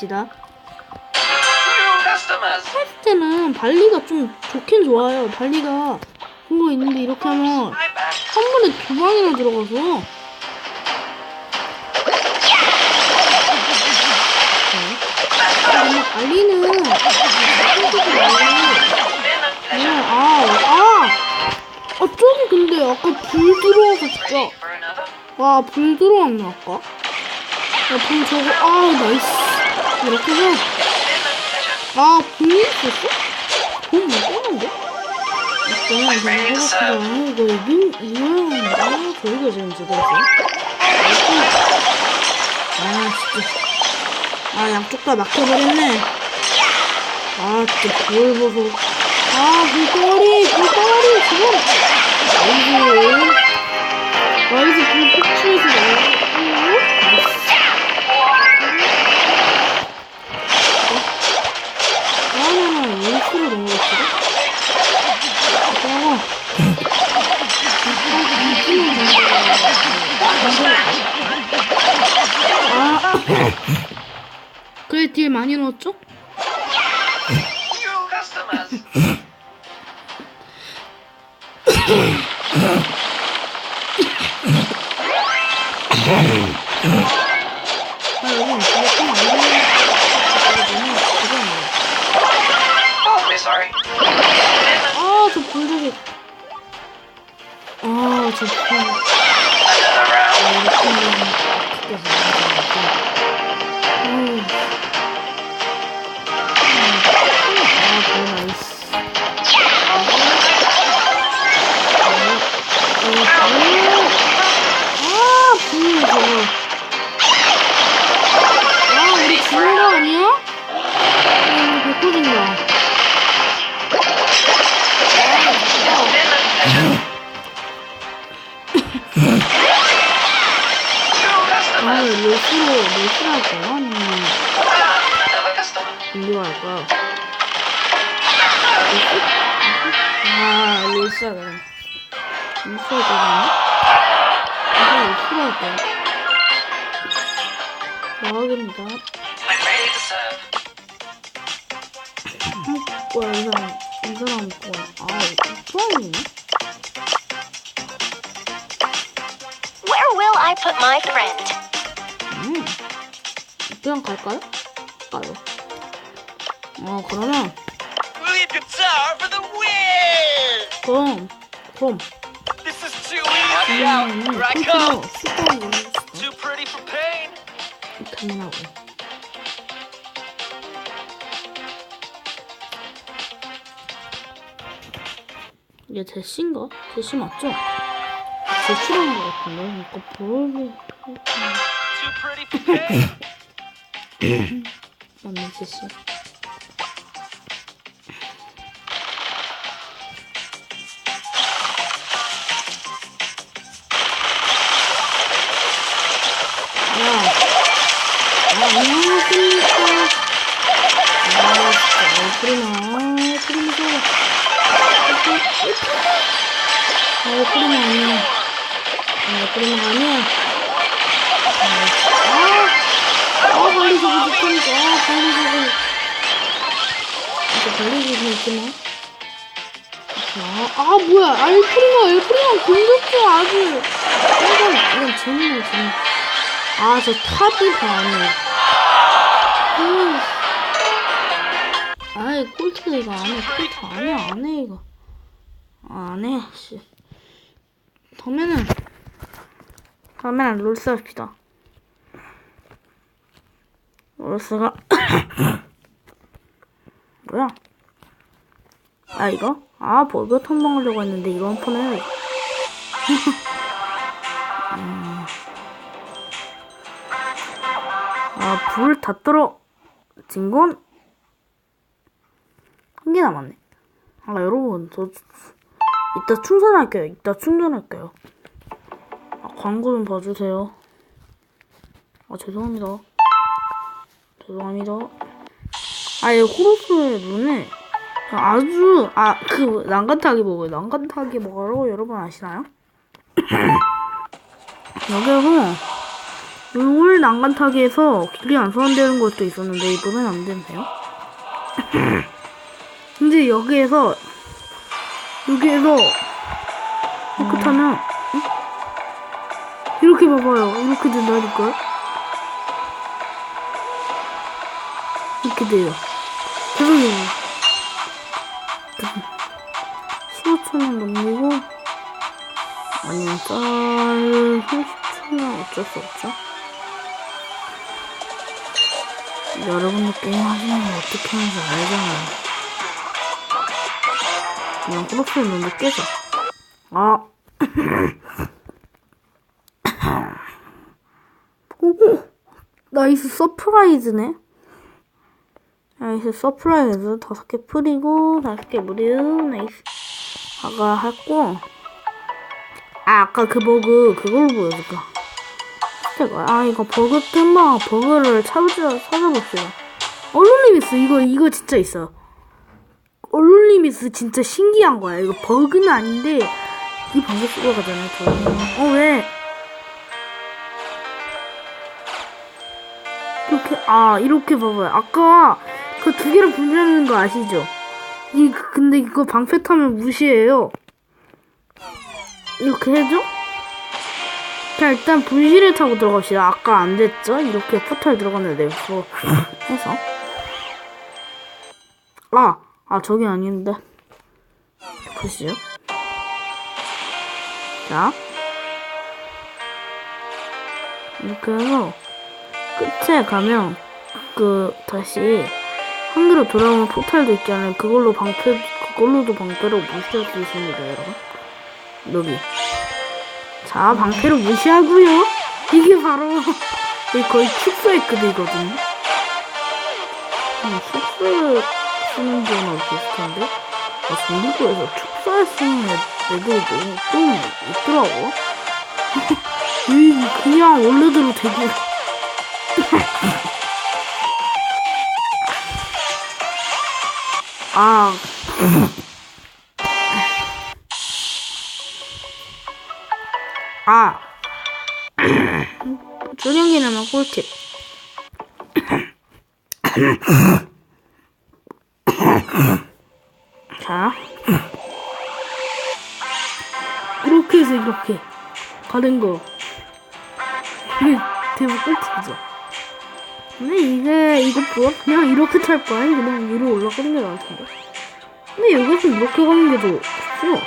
갑시다. 헬스트는 발리가 좀 좋긴 좋아요. 발리가 그런 거 있는데 이렇게 하면. 한 번에 두 방이나 들어가서 정말 발리는 그냥 pleasure. 아, 아, 아 저기 근데 아까 불 들어와서 진짜 Ready for another? 와불 들어왔네 아까 야불 저거 아 나이스 이렇게 해서. 아 불이 있었어? 불못 끄는데? 일단 이거 해봤자 이거 이긴 이거였는데 저희가 지금 지금 아 진짜. 아 양쪽 다 막혀버렸네. 아 진짜 불 보소. 아 불덩어리 불덩어리 지금. 아이고. 나이스 불 폭주해서. 나이 그래 딜 많이 넣었죠? New customers. 아 여러분 이거 좀 많이 넣었는데 Awfully sorry. Been a- 아저 불들이 아저 불. Another round. 이렇게 하면 아유. 아. 로스로, 로스로 할 거야? 아니면. 인디오 할 거야? 아, 로스 하자. 로스 할 거야? 아, 로스로 할 거야. serve. 뭐야, 이 사람. 이 사람 뭐야. 아, 프라이이네? Where will I put my friend? 음. 그냥 갈까요? 가요. 어, 그러면! 그럼, 그럼. 음. 슈퍼 pain. 당연하고. 이게 제시인가? 제시 맞죠? 제시라는 것 같은데. 아. 아, 진 짜, 얼굴이나, 얼굴이 무서워. 아, 얼굴이나 아니야. 아, 얼굴이나 아니야. 아, 아, 저거 못하니까. 아, 저거. 이제 저거 있구나. 아, 아, 뭐야. 아, 엘프리나, 엘프리나 공격해, 아주. 이건, 이건 재밌네, 재밌네. 아, 저 탑이 더 아니에요. 음. 아이, 꼴트가 이거 안 해. 꼴트 안 해, 안 해, 이거. 아, 안 해, 씨. 다음에는, 다음에는 롤스 합시다. 롤스가, 뭐야? 아 이거? 아 버그 탐방하려고 했는데 이거 한판 해야지. 음. 아불다 떨어진 건 한 개 남았네. 아 여러분 저 이따 충전할게요. 이따 충전할게요. 아, 광고 좀 봐주세요. 아 죄송합니다. 죄송합니다. 아, 이 호로스의 눈에 아주 아 그 난간타기 먹어요. 난간타기 먹으라고 여러분 아시나요? 여기서 물 난간타기에서 길이 안 소환되는 것도 있었는데 이번엔 안 된대요. 근데 여기에서 여기에서 이렇게 타면 응? 이렇게 봐봐요. 이렇게 된다니까요. 이렇게 돼요. 죄송해요. 15초는 넘기고, 아니면 짤 30초면 어쩔 수 없죠. 여러분도 게임 하시는 거 어떻게 하는지 알잖아요. 그냥 호박스 눈도 깨져. 아. 오, 나이스 서프라이즈네. 나이스. 서프라이즈 다섯 개 풀이고 다섯 개 무료 나이스. 아까 했고. 아 아까 그 버그 그걸 보여줄까? 아 이거 버그 템방 버그를 찾아 찾아봅시다. 얼룰리미스 이거 이거 진짜 있어. 얼룰리미스 진짜 신기한 거야. 이거 버그는 아닌데 이 방금 쓰고 가잖아요 저는 어 왜? 이렇게 아 이렇게 봐봐요. 아까 그 두 개를 분리하는 거 아시죠? 이 근데 이거 방패 타면 무시해요. 이렇게 해줘? 자 일단 분실을 타고 들어갑시다. 아까 안 됐죠? 이렇게 포탈 들어갔는데 그거 해서 아, 아 저기 아닌데 보시죠. 자 이렇게 해서 끝에 가면 그 다시 한계로 돌아오는 포탈도 있잖아요. 그걸로 방패 그걸로도 방패로 무시할 수 있습니다, 여러분. 여기. 자, 방패로 무시하고요. 이게 바로 이게 거의 축소했거든요. 음, 축소 쓰는 거나 비슷한데? 아, 전리고에서 축소할 쓰는 애들도 좀 있더라고. 이 그냥 원래대로 되게 아. 아. 조령기는 꿀팁. 자. 이렇게 해서 이렇게 가는 거. 이게 대박 꿀팁이죠. 근데 이게 이거 뭐야? 그냥 이렇게 탈 바에 그냥 위로 올라가는 게 나을 텐데. 근데 여기서 이렇게 가는 게더 쉬워.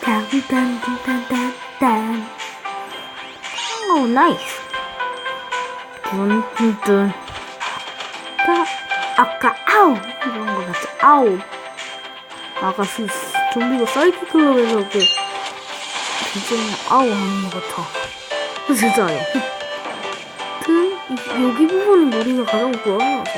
딴딴딴딴딴. 오 나이스. 뚠뚠뚠. 아까 아까 아우 이런 거 같지? 아우. 아까 그 좀비가 사이키 클럽에서 그 진짜 아우 하는 것 같아. 진짜요. 여기 부분은 우리가 가장 좋아하죠.